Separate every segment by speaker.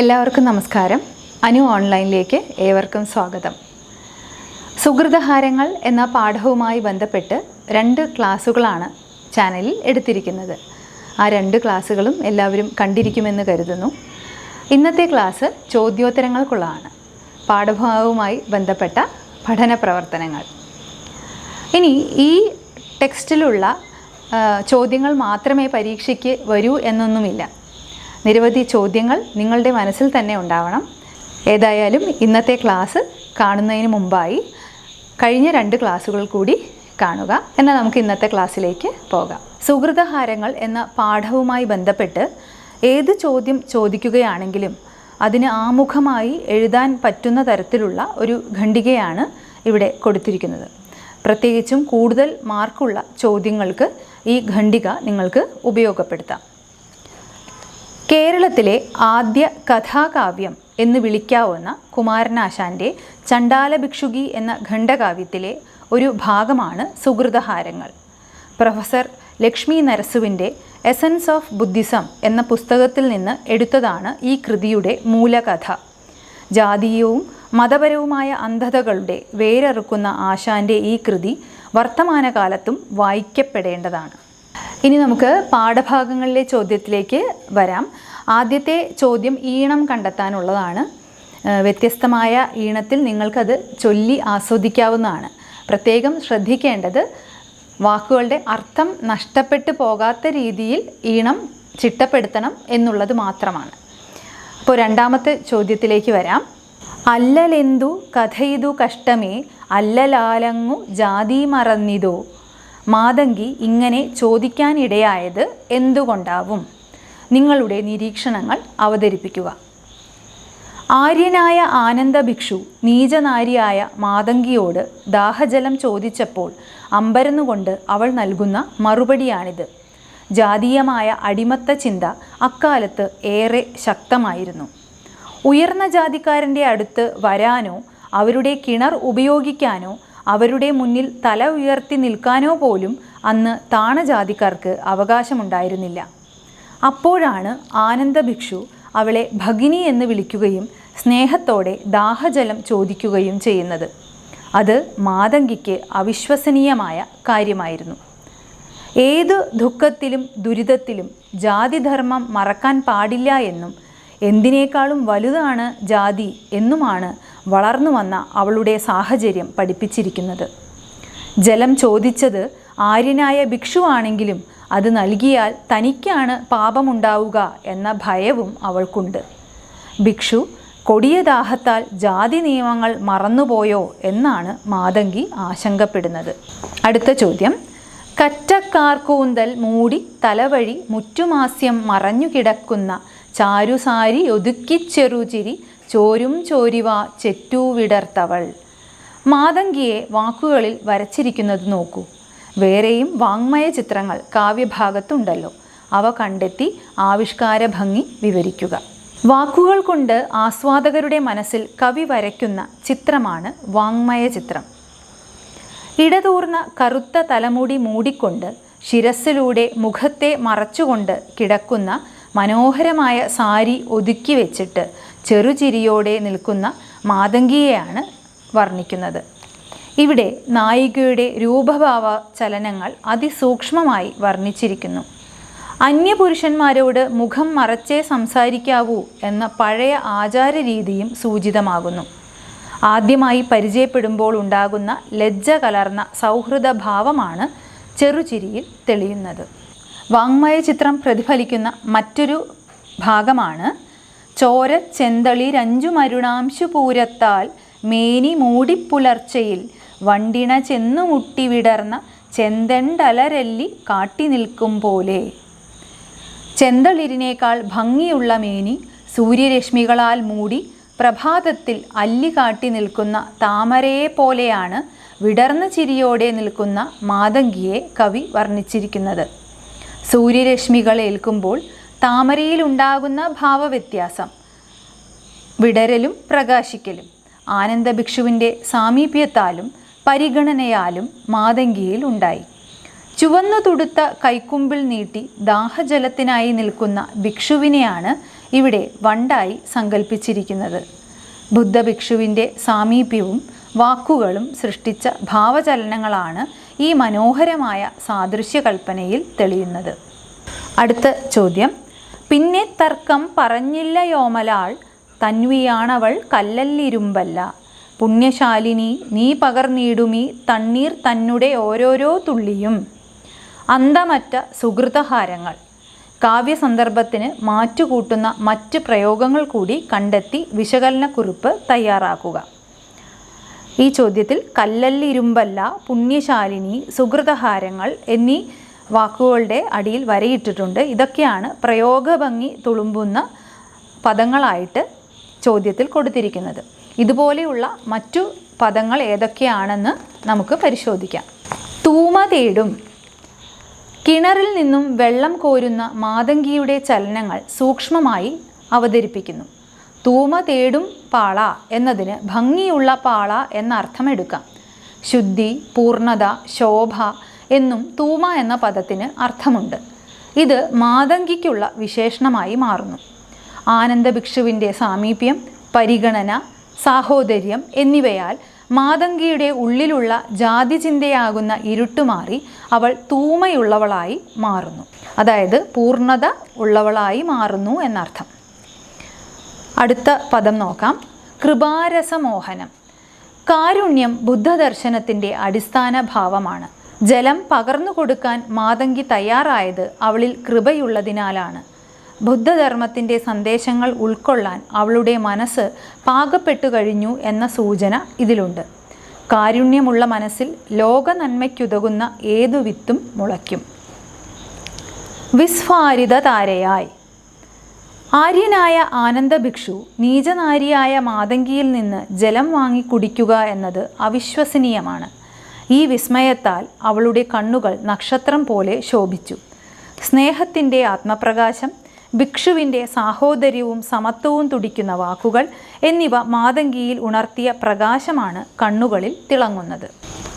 Speaker 1: എല്ലാവർക്കും നമസ്കാരം. അനു ഓൺലൈനിലേക്ക് ഏവർക്കും സ്വാഗതം. സുഹൃതഹാരങ്ങൾ എന്ന പാഠവുമായി ബന്ധപ്പെട്ട് രണ്ട് ക്ലാസ്സുകളാണ് ചാനലിൽ എടുത്തിരിക്കുന്നത്. ആ രണ്ട് ക്ലാസ്സുകളും എല്ലാവരും കണ്ടിരിക്കുമെന്ന് കരുതുന്നു. ഇന്നത്തെ ക്ലാസ് ചോദ്യോത്തരങ്ങൾക്കുള്ളതാണ്. പാഠഭാഗവുമായി ബന്ധപ്പെട്ട പഠന പ്രവർത്തനങ്ങൾ. ഇനി ഈ ടെക്സ്റ്റിലുള്ള ചോദ്യങ്ങൾ മാത്രമേ പരീക്ഷയ്ക്ക് വരൂ എന്നൊന്നുമില്ല. നിരവധി ചോദ്യങ്ങൾ നിങ്ങളുടെ മനസ്സിൽ തന്നെ ഉണ്ടാവണം. ഏതായാലും ഇന്നത്തെ ക്ലാസ് കാണുന്നതിന് മുമ്പായി കഴിഞ്ഞ രണ്ട് ക്ലാസ്സുകൾ കൂടി കാണുക. എന്നാൽ നമുക്ക് ഇന്നത്തെ ക്ലാസ്സിലേക്ക് പോകാം. സുഹൃതഹാരങ്ങൾ എന്ന പാഠവുമായി ബന്ധപ്പെട്ട് ഏത് ചോദ്യം ചോദിക്കുകയാണെങ്കിലും അതിന് ആമുഖമായി എഴുതാൻ പറ്റുന്ന തരത്തിലുള്ള ഒരു ഖണ്ഡികയാണ് ഇവിടെ കൊടുത്തിരിക്കുന്നത്. പ്രത്യേകിച്ചും കൂടുതൽ മാർക്കുള്ള ചോദ്യങ്ങൾക്ക് ഈ ഖണ്ഡിക നിങ്ങൾക്ക് ഉപയോഗപ്പെടുത്താം. കേരളത്തിലെ ആദ്യ കഥാകാവ്യം എന്ന് വിളിക്കാവുന്ന കുമാരനാശാന്റെ ചണ്ടാല ഭിക്ഷുകി എന്ന ഖണ്ഡകാവ്യത്തിലെ ഒരു ഭാഗമാണ് സുഹൃതഹാരങ്ങൾ. പ്രൊഫസർ ലക്ഷ്മി നരസുവിന്റെ എസൻസ് ഓഫ് ബുദ്ധിസം എന്ന പുസ്തകത്തിൽ നിന്ന് എടുത്തതാണ് ഈ കൃതിയുടെ മൂലകഥ. ജാതീയവും മതപരവുമായ അന്ധതകളുടെ വേരറുക്കുന്ന ആശാന്റെ ഈ കൃതി വർത്തമാനകാലത്തും വായിക്കപ്പെടേണ്ടതാണ്. ഇനി നമുക്ക് പാഠഭാഗങ്ങളിലെ ചോദ്യത്തിലേക്ക് വരാം. ആദ്യത്തെ ചോദ്യം ഈണം കണ്ടെത്താനുള്ളതാണ്. വ്യത്യസ്തമായ ഈണത്തിൽ നിങ്ങൾക്കത് ചൊല്ലി ആസ്വദിക്കാവുന്നതാണ്. പ്രത്യേകം ശ്രദ്ധിക്കേണ്ടത് വാക്കുകളുടെ അർത്ഥം നഷ്ടപ്പെട്ടു പോകാത്ത രീതിയിൽ ഈണം ചിട്ടപ്പെടുത്തണം എന്നുള്ളത് മാത്രമാണ്. അപ്പോൾ രണ്ടാമത്തെ ചോദ്യത്തിലേക്ക് വരാം. അല്ലലെന്തു കഥയിതു കഷ്ടമേ അല്ലലാലങ്ങു ജാതി മറന്നിതോ? മാതങ്കി ഇങ്ങനെ ചോദിക്കാനിടയായത് എന്തുകൊണ്ടാവും? നിങ്ങളുടെ നിരീക്ഷണങ്ങൾ അവതരിപ്പിക്കുക. ആര്യനായ ആനന്ദ ഭിക്ഷു നീചനാരിയായ മാതങ്കിയോട് ദാഹജലം ചോദിച്ചപ്പോൾ അമ്പരന്നുകൊണ്ട് അവൾ നൽകുന്ന മറുപടിയാണിത്. ജാതീയമായ അടിമത്ത ചിന്ത അക്കാലത്ത് ഏറെ ശക്തമായിരുന്നു. ഉയർന്ന ജാതിക്കാരന്റെ അടുത്ത് വരാനോ അവരുടെ കിണർ ഉപയോഗിക്കാനോ അവരുടെ മുന്നിൽ തല ഉയർത്തി നിൽക്കാനോ പോലും അന്ന് താണജാതിക്കാർക്ക് അവകാശമുണ്ടായിരുന്നില്ല. അപ്പോഴാണ് ആനന്ദഭിക്ഷു അവളെ ഭഗിനി എന്ന് വിളിക്കുകയും സ്നേഹത്തോടെ ദാഹജലം ചോദിക്കുകയും ചെയ്യുന്നത്. അത് മാതങ്കിക്ക് അവിശ്വസനീയമായ കാര്യമായിരുന്നു. ഏത് ദുഃഖത്തിലും ദുരിതത്തിലും ജാതിധർമ്മം മറക്കാൻ പാടില്ല എന്നും എന്തിനേക്കാളും വലുതാണ് ജാതി എന്നുമാണ് വളർന്നു വന്ന അവളുടെ സാഹചര്യം പഠിപ്പിച്ചിരിക്കുന്നത്. ജലം ചോദിച്ചത് ആര്യനായ ഭിക്ഷുവാണെങ്കിലും അത് നൽകിയാൽ തനിക്കാണ് പാപമുണ്ടാവുക എന്ന ഭയവും അവൾക്കുണ്ട്. ഭിക്ഷു കൊടിയ ദാഹത്താൽ ജാതി നിയമങ്ങൾ മറന്നുപോയോ എന്നാണ് മാതങ്കി ആശങ്കപ്പെടുന്നത്. അടുത്ത ചോദ്യം. കറ്റക്കാർക്കൂന്തൽ മൂടി തലവഴി മുറ്റുമാസ്യം മറഞ്ഞുകിടക്കുന്ന ചാരുസാരി ഒതുക്കിച്ചെറുചിരി ചോരും ചോരിവ ചെറ്റൂവിടർത്തവൾ. മാതങ്കിയെ വാക്കുകളിൽ വരച്ചിരിക്കുന്നത് നോക്കൂ. വേറെയും വാങ്മയ ചിത്രങ്ങൾ കാവ്യഭാഗത്തുണ്ടല്ലോ. അവ കണ്ടെത്തി ആവിഷ്കാര ഭംഗി വിവരിക്കുക. വാക്കുകൾ കൊണ്ട് ആസ്വാദകരുടെ മനസ്സിൽ കവി വരയ്ക്കുന്ന ചിത്രമാണ് വാങ്മയ ചിത്രം. ഇടതൂർന്ന കറുത്ത തലമുടി മൂടിക്കൊണ്ട് ശിരസ്സിലൂടെ മുഖത്തെ മറച്ചുകൊണ്ട് കിടക്കുന്ന മനോഹരമായ സാരി ഒതുക്കി വെച്ചിട്ട് ചെറുചിരിയോടെ നിൽക്കുന്ന മാതങ്കിയെയാണ് വർണിക്കുന്നത്. ഇവിടെ നായികയുടെ രൂപഭാവ ചലനങ്ങൾ അതിസൂക്ഷ്മമായി വർണിച്ചിരിക്കുന്നു. അന്യപുരുഷന്മാരോട് മുഖം മറച്ചേ സംസാരിക്കാവൂ എന്ന പഴയ ആചാര രീതിയും സൂചിതമാകുന്നു. ആദ്യമായി പരിചയപ്പെടുമ്പോൾ ഉണ്ടാകുന്ന ലജ്ജ കലർന്ന സൗഹൃദ ഭാവമാണ് ചെറുചിരിയിൽ തെളിയുന്നത്. വാങ്മയ ചിത്രം പ്രതിഫലിക്കുന്ന മറ്റൊരു ഭാഗമാണ് ചോര ചെന്തളിരഞ്ചു മരുണാംശു പൂരത്താൽ മേനി മൂടിപ്പുലർച്ചയിൽ വണ്ടിണ ചെന്നു മുട്ടി വിടർന്ന ചെന്തണ്ടലരല്ലി കാട്ടി നിൽക്കും പോലെ. ചെന്തളിരിനേക്കാൾ ഭംഗിയുള്ള മേനി സൂര്യരശ്മികളാൽ മൂടി പ്രഭാതത്തിൽ അല്ലി കാട്ടി നിൽക്കുന്ന താമരയെ പോലെയാണ് വിടർന്ന ചിരിയോടെ നിൽക്കുന്ന മാതങ്കിയെ കവി വർണിച്ചിരിക്കുന്നത്. സൂര്യരശ്മികൾ ഏൽക്കുമ്പോൾ താമരയിലുണ്ടാകുന്ന ഭാവവ്യത്യാസം വിടരലും പ്രകാശിക്കലും ആനന്ദഭിക്ഷുവിന്റെ സാമീപ്യത്താലും പരിഗണനയാലും മാതങ്കിയിൽ ഉണ്ടായി. ചുവന്നു തുടുത്ത കൈക്കുമ്പിൾ നീട്ടി ദാഹജലത്തിനായി നിൽക്കുന്ന ഭിക്ഷുവിനെയാണ് ഇവിടെ വണ്ടായി സങ്കല്പിച്ചിരിക്കുന്നത് ബുദ്ധഭിക്ഷുവിന്റെ സാമീപ്യവും വാക്കുകളും സൃഷ്ടിച്ച ഭാവചലനങ്ങളാണ് ഈ മനോഹരമായ സാദൃശ്യകൽപ്പനയിൽ തെളിയുന്നത്. അടുത്ത ചോദ്യം. പിന്നെ തർക്കം പറഞ്ഞില്ല യോമലാൾ തന്വിയാണവൾ കല്ലല്ലിരുമ്പല്ല പുണ്യശാലിനി നീ പകർന്നീടുമീ തണ്ണീർ തന്നുടെ ഓരോരോ തുള്ളിയും. അന്തമറ്റ സുഹൃതഹാരങ്ങൾ. കാവ്യസന്ദർഭത്തിന് മാറ്റുകൂട്ടുന്ന മറ്റ് പ്രയോഗങ്ങൾ കൂടി കണ്ടെത്തി വിശകലനക്കുറിപ്പ് തയ്യാറാക്കുക. ഈ ചോദ്യത്തിൽ കല്ലല്ലിരുമ്പല്ല പുണ്യശാലിനി സുഹൃതഹാരങ്ങൾ എന്നീ വാക്കുകളുടെ അടിയിൽ വരയിട്ടിട്ടുണ്ട്. ഇതൊക്കെയാണ് പ്രയോഗഭംഗി തുളുമ്പുന്ന പദങ്ങളായിട്ട് ചോദ്യത്തിൽ കൊടുത്തിരിക്കുന്നത്. ഇതുപോലെയുള്ള മറ്റു പദങ്ങൾ ഏതൊക്കെയാണെന്ന് നമുക്ക് പരിശോധിക്കാം. തൂമ തേടും. കിണറിൽ നിന്നും വെള്ളം കോരുന്ന മാതങ്കിയുടെ ചലനങ്ങൾ സൂക്ഷ്മമായി അവതരിപ്പിക്കുന്നു. തൂമ തേടും പാള എന്നതിന് ഭംഗിയുള്ള പാള എന്ന അർത്ഥമെടുക്കാം. ശുദ്ധി പൂർണത ശോഭ എന്നും തൂമ എന്ന പദത്തിന് അർത്ഥമുണ്ട്. ഇത് മാതങ്കിക്കുള്ള വിശേഷണമായി മാറുന്നു. ആനന്ദഭിക്ഷുവിന്റെ സാമീപ്യം പരിഗണന സാഹോദര്യം എന്നിവയാൽ മാതങ്കിയുടെ ഉള്ളിലുള്ള ജാതിചിന്തയാകുന്ന ഇരുട്ടുമാറി അവൾ തൂമയുള്ളവളായി മാറുന്നു. അതായത് പൂർണത ഉള്ളവളായി മാറുന്നു എന്നർത്ഥം. അടുത്ത പദം നോക്കാം. കൃപാരസമോഹനം. കാരുണ്യം ബുദ്ധദർശനത്തിന്റെ അടിസ്ഥാന ഭാവമാണ് ജലം പകർന്നു കൊടുക്കാൻ മാതങ്കി തയ്യാറായത് അവളിൽ കൃപയുള്ളതിനാലാണ്. ബുദ്ധധർമ്മത്തിന്റെ സന്ദേശങ്ങൾ ഉൾക്കൊള്ളാൻ അവളുടെ മനസ്സ് പാകപ്പെട്ടു കഴിഞ്ഞു എന്ന സൂചന ഇതിലുണ്ട്. കാരുണ്യമുള്ള മനസ്സിൽ ലോക നന്മയ്ക്കുതകുന്ന ഏതു വിത്തും മുളയ്ക്കും. വിസ്ഫാരിത താരയായി. ആര്യനായ ആനന്ദ ഭിക്ഷു നീചനാരിയായ മാതങ്കിയിൽ നിന്ന് ജലം വാങ്ങി കുടിക്കുക എന്നത് അവിശ്വസനീയമാണ്. ഈ വിസ്മയത്താൽ അവളുടെ കണ്ണുകൾ നക്ഷത്രം പോലെ ശോഭിച്ചു. സ്നേഹത്തിന്റെ ആത്മപ്രകാശം ഭിക്ഷുവിന്റെ സാഹോദര്യവും സമത്വവും തുടിക്കുന്ന വാക്കുകൾ എന്നിവ മാതങ്കിയിൽ ഉണർത്തിയ പ്രകാശമാണ് കണ്ണുകളിൽ തിളങ്ങുന്നത്.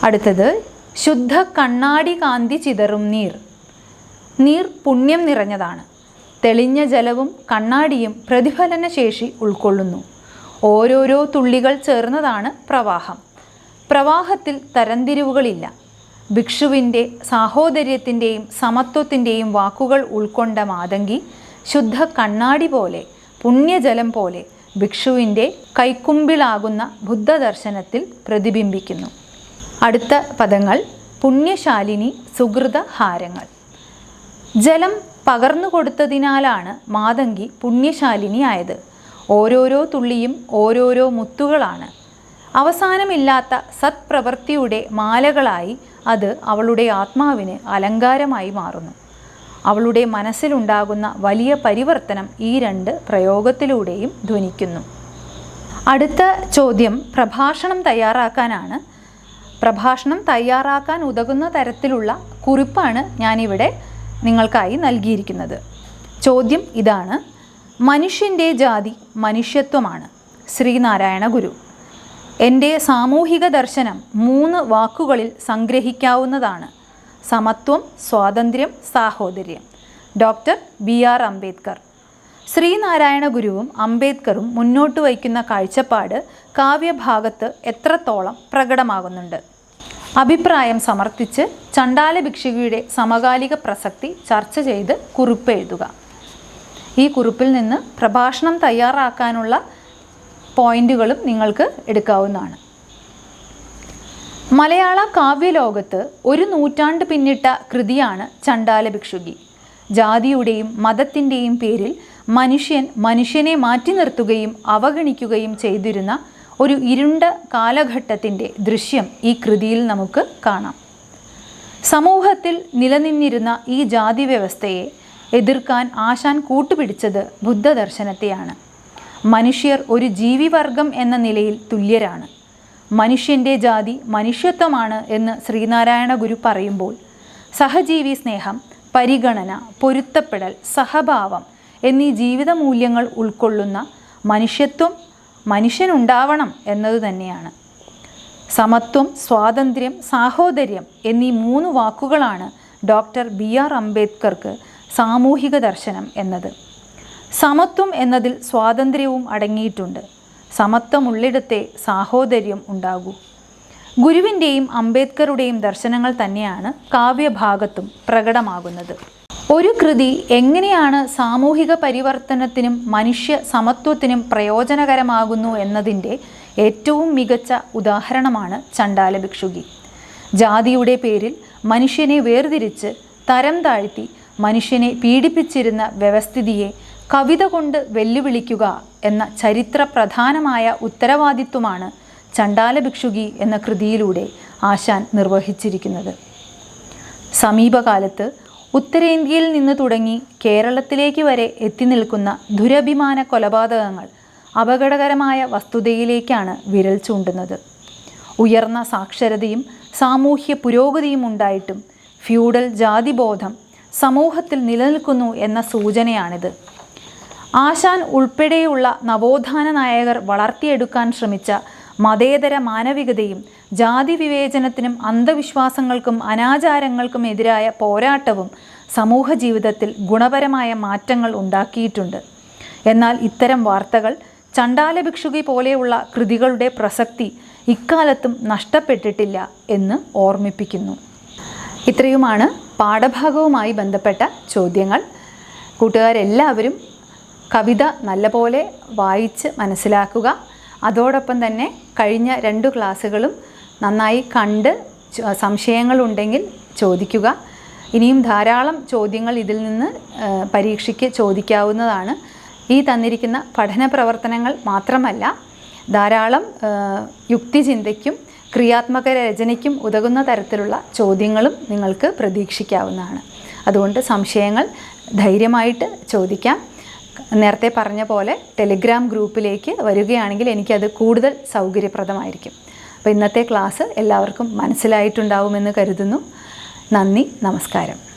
Speaker 1: അടുത്തത് ശുദ്ധ കണ്ണാടി കാന്തി ചിതറും നീർ. നീർ പുണ്യം നിറഞ്ഞതാണ്. തെളിഞ്ഞ ജലവും കണ്ണാടിയും പ്രതിഫലന ശേഷി ഉൾക്കൊള്ളുന്നു. ഓരോരോ തുള്ളികൾ ചേർന്നതാണ് പ്രവാഹം. പ്രവാഹത്തിൽ തരംതിരിവുകളില്ല. ഭിക്ഷുവിന്റെ സാഹോദര്യത്തിന്റെയും സമത്വത്തിന്റെയും വാക്കുകൾ ഉൾക്കൊണ്ട മാതങ്കി ശുദ്ധ കണ്ണാടി പോലെ പുണ്യജലം പോലെ ഭിക്ഷുവിന്റെ കൈക്കുമ്പിളാകുന്ന ബുദ്ധദർശനത്തിൽ പ്രതിബിംബിക്കുന്നു. അടുത്ത പദങ്ങൾ പുണ്യശാലിനി സുഹൃത ഹാരങ്ങൾ. ജലം പകർന്നു കൊടുത്തതിനാലാണ് മാതങ്കി പുണ്യശാലിനിയായത് ഓരോരോ തുള്ളിയും ഓരോരോ മുത്തുകളാണ്. അവസാനമില്ലാത്ത സത്പ്രവൃത്തിയുടെ മാലകളായി അത് അവളുടെ ആത്മാവിന് അലങ്കാരമായി മാറുന്നു. അവളുടെ മനസ്സിലുണ്ടാകുന്ന വലിയ പരിവർത്തനം ഈ രണ്ട് പ്രയോഗത്തിലൂടെയും ധ്വനിക്കുന്നു. അടുത്ത ചോദ്യം പ്രഭാഷണം തയ്യാറാക്കാനാണ്. പ്രഭാഷണം തയ്യാറാക്കാൻ ഉതകുന്ന തരത്തിലുള്ള കുറിപ്പാണ് ഞാനിവിടെ നിങ്ങൾക്കായി നൽകിയിരിക്കുന്നത്. ചോദ്യം ഇതാണ്. മനുഷ്യന്റെ ജാതി മനുഷ്യത്വമാണ്. ശ്രീനാരായണ ഗുരു. എന്റെ സാമൂഹിക ദർശനം മൂന്ന് വാക്കുകളിൽ സംഗ്രഹിക്കാവുന്നതാണ്. സമത്വം സ്വാതന്ത്ര്യം സാഹോദര്യം. Doctor B R Ambedkar. Sreenarayana ഗുരുവും അംബേദ്കറും മുന്നോട്ട് വയ്ക്കുന്ന കാഴ്ചപ്പാട് കാവ്യഭാഗത്ത് എത്രത്തോളം പ്രകടമാകുന്നുണ്ട്? അഭിപ്രായം സമർത്ഥിച്ച് ചണ്ടാല ഭിക്ഷുകിയുടെ സമകാലിക പ്രസക്തി ചർച്ച ചെയ്ത് കുറിപ്പ് എഴുതുക. ഈ കുറിപ്പിൽ നിന്ന് പ്രഭാഷണം തയ്യാറാക്കാനുള്ള പോയിന്റുകളും നിങ്ങൾക്ക് എടുക്കാവുന്നതാണ്. മലയാള കാവ്യലോകത്ത് ഒരു നൂറ്റാണ്ട് പിന്നിട്ട കൃതിയാണ് ചണ്ടാല ഭിക്ഷുകി ജാതിയുടെയും മതത്തിന്റെയും പേരിൽ മനുഷ്യൻ മനുഷ്യനെ മാറ്റി നിർത്തുകയും അവഗണിക്കുകയും ചെയ്തിരുന്ന ഒരു ഇരുണ്ട കാലഘട്ടത്തിന്റെ ദൃശ്യം ഈ കൃതിയിൽ നമുക്ക് കാണാം. സമൂഹത്തിൽ നിലനിന്നിരുന്ന ഈ ജാതി വ്യവസ്ഥയെ എതിർക്കാൻ ആശാൻ കൂട്ടുപിടിച്ചത് ബുദ്ധദർശനത്തെയാണ്. മനുഷ്യർ ഒരു ജീവിവർഗം എന്ന നിലയിൽ തുല്യരാണ്. മനുഷ്യന്റെ ജാതി മനുഷ്യത്വമാണ് എന്ന് ശ്രീനാരായണ ഗുരു പറയുമ്പോൾ സഹജീവി സ്നേഹം പരിഗണന പൊരുത്തപ്പെടൽ സഹഭാവം എന്നീ ജീവിത മൂല്യങ്ങൾ ഉൾക്കൊള്ളുന്ന മനുഷ്യത്വം മനുഷ്യനുണ്ടാവണം എന്നത് തന്നെയാണ്. സമത്വം സ്വാതന്ത്ര്യം സാഹോദര്യം എന്നീ മൂന്ന് വാക്കുകളാണ് ഡോക്ടർ ബി ആർ അംബേദ്കർക്ക് സാമൂഹിക ദർശനം എന്നത്. സമത്വം എന്നതിൽ സ്വാതന്ത്ര്യവും അടങ്ങിയിട്ടുണ്ട്. സമത്വമുള്ളിടത്തെ സാഹോദര്യം ഉണ്ടാകൂ. ഗുരുവിന്റെയും അംബേദ്കറുടെയും ദർശനങ്ങൾ തന്നെയാണ് കാവ്യഭാഗത്തും പ്രകടമാകുന്നത്. ഒരു കൃതി എങ്ങനെയാണ് സാമൂഹിക പരിവർത്തനത്തിനും മനുഷ്യ സമത്വത്തിനും പ്രയോജനകരമാകുന്നു എന്നതിന്റെ ഏറ്റവും മികച്ച ഉദാഹരണമാണ് ചണ്ടാല ഭിക്ഷുകി. ജാതിയുടെ പേരിൽ മനുഷ്യനെ വേർതിരിച്ച് തരം താഴ്ത്തി മനുഷ്യനെ പീഡിപ്പിച്ചിരുന്ന വ്യവസ്ഥിതിയെ കവിത കൊണ്ട് വെല്ലുവിളിക്കുക എന്ന ചരിത്ര പ്രധാനമായ ഉത്തരവാദിത്വമാണ് ചണ്ടാല ഭിക്ഷുകി എന്ന കൃതിയിലൂടെ ആശാൻ നിർവഹിച്ചിരിക്കുന്നത്. സമീപകാലത്ത് ഉത്തരേന്ത്യയിൽ നിന്ന് തുടങ്ങി കേരളത്തിലേക്ക് വരെ എത്തി നിൽക്കുന്ന ദുരഭിമാന കൊലപാതകങ്ങൾ അപകടകരമായ വസ്തുതയിലേക്കാണ് വിരൽ ചൂണ്ടുന്നത്. ഉയർന്ന സാക്ഷരതയും സാമൂഹ്യ പുരോഗതിയും ഉണ്ടായിട്ടും ഫ്യൂഡൽ ജാതിബോധം സമൂഹത്തിൽ നിലനിൽക്കുന്നു എന്ന സൂചനയാണിത്. ആശാൻ ഉൾപ്പെടെയുള്ള നവോത്ഥാന നായകർ വളർത്തിയെടുക്കാൻ ശ്രമിച്ച മതേതര മാനവികതയും ജാതി വിവേചനത്തിനും അന്ധവിശ്വാസങ്ങൾക്കും അനാചാരങ്ങൾക്കും എതിരായ പോരാട്ടവും സമൂഹ ജീവിതത്തിൽ ഗുണപരമായ മാറ്റങ്ങൾ ഉണ്ടാക്കിയിട്ടുണ്ട്. എന്നാൽ ഇത്തരം വാർത്തകൾ ചണ്ടാല ഭിക്ഷുകി പോലെയുള്ള കൃതികളുടെ പ്രസക്തി ഇക്കാലത്തും നഷ്ടപ്പെട്ടിട്ടില്ല എന്ന് ഓർമ്മിപ്പിക്കുന്നു. ഇത്രയുമാണ് പാഠഭാഗവുമായി ബന്ധപ്പെട്ട ചോദ്യങ്ങൾ. കൂട്ടുകാരെല്ലാവരും കവിത നല്ലപോലെ വായിച്ച് മനസ്സിലാക്കുക. അതോടൊപ്പം തന്നെ കഴിഞ്ഞ രണ്ട് ക്ലാസ്സുകളും നന്നായി കണ്ട് സംശയങ്ങളുണ്ടെങ്കിൽ ചോദിക്കുക. ഇനിയും ധാരാളം ചോദ്യങ്ങൾ ഇതിൽ നിന്ന് പരീക്ഷയ്ക്ക് ചോദിക്കാവുന്നതാണ്. ഈ തന്നിരിക്കുന്ന പഠന പ്രവർത്തനങ്ങൾ മാത്രമല്ല ധാരാളം യുക്തിചിന്തയ്ക്കും ക്രിയാത്മക രചനയ്ക്കും ഉതകുന്ന തരത്തിലുള്ള ചോദ്യങ്ങളും നിങ്ങൾക്ക് പ്രതീക്ഷിക്കാവുന്നതാണ്. അതുകൊണ്ട് സംശയങ്ങൾ ധൈര്യമായിട്ട് ചോദിക്കാം. നേരത്തെ പറഞ്ഞ പോലെ ടെലിഗ്രാം ഗ്രൂപ്പിലേക്ക് വരികയാണെങ്കിൽ എനിക്കത് കൂടുതൽ സൗകര്യപ്രദമായിരിക്കും. അപ്പോൾ ഇന്നത്തെ ക്ലാസ് എല്ലാവർക്കും മനസ്സിലായിട്ടുണ്ടാവുമെന്ന് കരുതുന്നു. നന്ദി നമസ്കാരം.